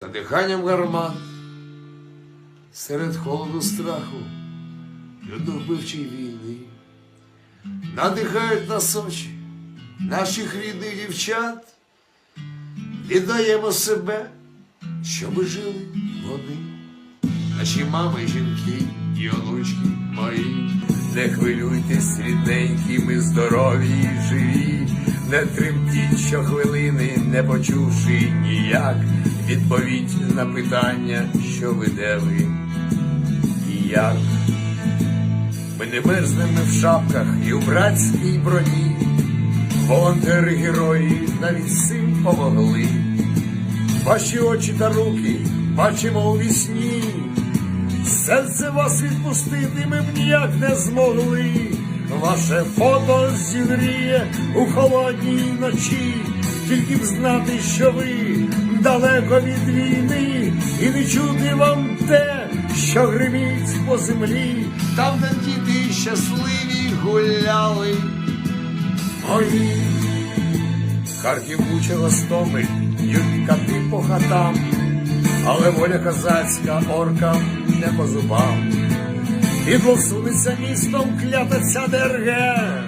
За диханням гармат, серед холоду страху, людовбивчої війни, надихають нас очі наших рідних дівчат, віддаємо себе, щоби жили вони, наші мами, жінки і онучки мої. Не хвилюйтесь, рідненькі, ми здорові і живі, не тремтіть щохвилини, не почувши ніяк відповідь на питання, що ви де ви і як. Ми не мерзнемо в шапках і у братській броні. Волонтери герої навіть з цим помогли. Ваші очі та руки бачимо у вісні. Серце вас відпустити ми б ніяк не змогли. Ваше фото зігріє у холодній ночі, тільки б знати, що ви далеко від війни, і не чути вам те, що гриміть по землі. Там, де діти щасливі гуляли, Мої Харків Буча Гостомель, б'ють кати по хатам, але воля козацька оркам не по зубам. Підло всунеться містом клята ця ДРГ,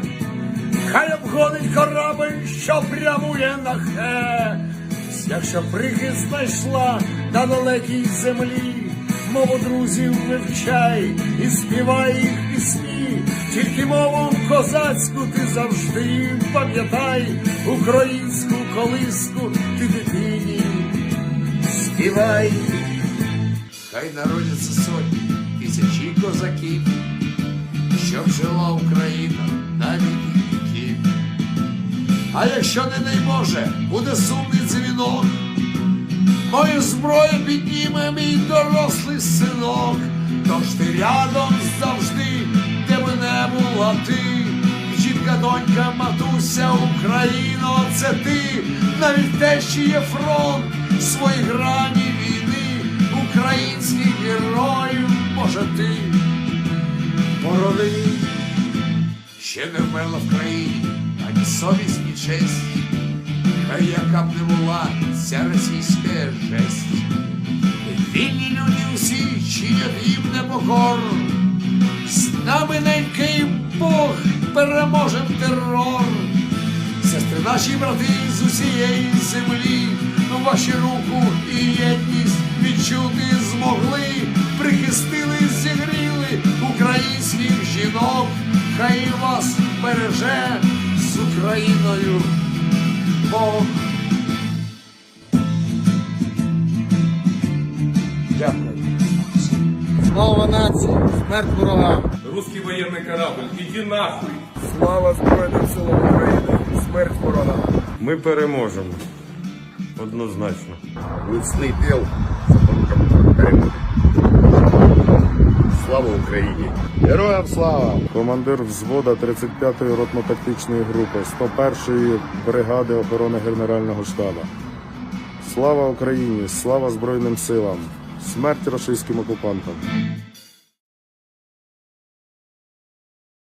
хай обгонить корабель, що прямує на хе. Якщо прихист знайшла на далекій землі, мову друзів вивчай і співай їх пісні, тільки мову козацьку ти завжди пам'ятай, українську колиску ти дитині співай. хай народяться сотні тисячі козаків, щоб жила Україна на віки віків. А якщо, не дай Боже, буде сумний дзвінок, мою зброю підніме мій дорослий синок, тож ти рядом завжди, де би не була ти. Жінка, донька, матуся, Україно, це ти, навіть те, що є фронт, свої грані може ти породи, ще не вмерла в країні, ані совість, ні честь, хай яка б не була ця російська жесть. Вільні люди усі чинять їм непокору, з нами ненький Бог переможем терор. Сестри наші брати з усієї землі, ваші руку і єдність відчути змогли, прихистили, зігріли українських жінок, хай вас береже з Україною Бог. Дякую. Слава нації, смерть ворогам! Русский военный корабль, иди нахуй! Слава Збройним силам України! Смерть ворогам! Ми переможемо. Однозначно. Міцний тил за перемоги. Слава Україні! Героям слава! Командир взвода 35-ї ротно-тактичної групи 101-ї бригади охорони Генерального штабу. Слава Україні! Слава Збройним силам! Смерть рашистським окупантам!